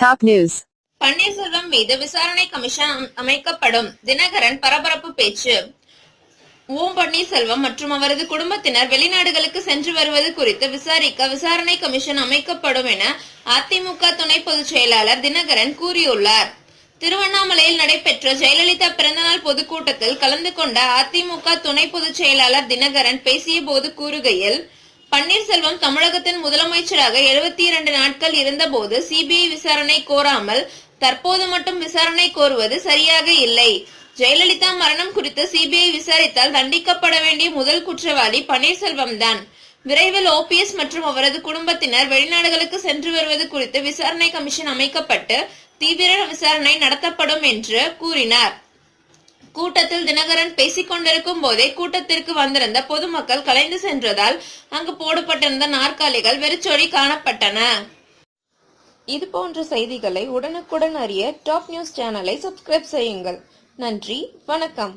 Top news Panneerselvam மீது விசாரணை commission அமைக்கப்படும் தினகரன் பரபரப்பு பேச்சு. ஓம் பன்னீர்செல்வம் மற்றும் அவரது குடும்பத்தினர் வெளிநாடுகளுக்கு சென்று வருவது குறித்து விசாரிக்க விசாரணை கமிஷன் அமைக்கப்படும் என அதிமுக துணை பொதுச் செயலாளர் தினகரன் கூறியுள்ளார். திருவண்ணாமலையில் நடைபெற்ற ஜெயலலிதா பிறந்தநாள் பொதுக்கூட்டத்தில் கலந்து கொண்ட அதிமுக துணை பொதுச் செயலாளர் தினகரன் பேசிய போது கூறுகையில் பன்னீர்செல்வம் தமிழகத்தின் முதலமைச்சராக எழுபத்தி இரண்டு நாட்கள் இருந்தபோது சிபிஐ விசாரணை கோராமல் தற்போது மட்டும் விசாரணை கோருவது சரியாக இல்லை. ஜெயலலிதா மரணம் குறித்து சிபிஐ விசாரித்தால் தண்டிக்கப்பட வேண்டிய முதல் குற்றவாளி பன்னீர்செல்வம் தான். விரைவில் ஓபிஎஸ் மற்றும் அவரது குடும்பத்தினர் வெளிநாடுகளுக்கு சென்று வருவது குறித்து விசாரணை கமிஷன் அமைக்கப்பட்டு தீவிர விசாரணை நடத்தப்படும் என்று கூறினார். கூட்டத்தில் தினகரன் பேசிக் கொண்டிருக்கும் போதே கூட்டத்திற்கு வந்திருந்த பொதுமக்கள் கலைந்து சென்றதால் அங்கு போடப்பட்டிருந்த நாற்காலிகள் வெறிச்சொடி காணப்பட்டன. இது போன்ற செய்திகளை உடனுக்குடன் அறிய டாப் நியூஸ் சேனலை சப்ஸ்கிரைப் செய்யுங்கள். நன்றி வணக்கம்.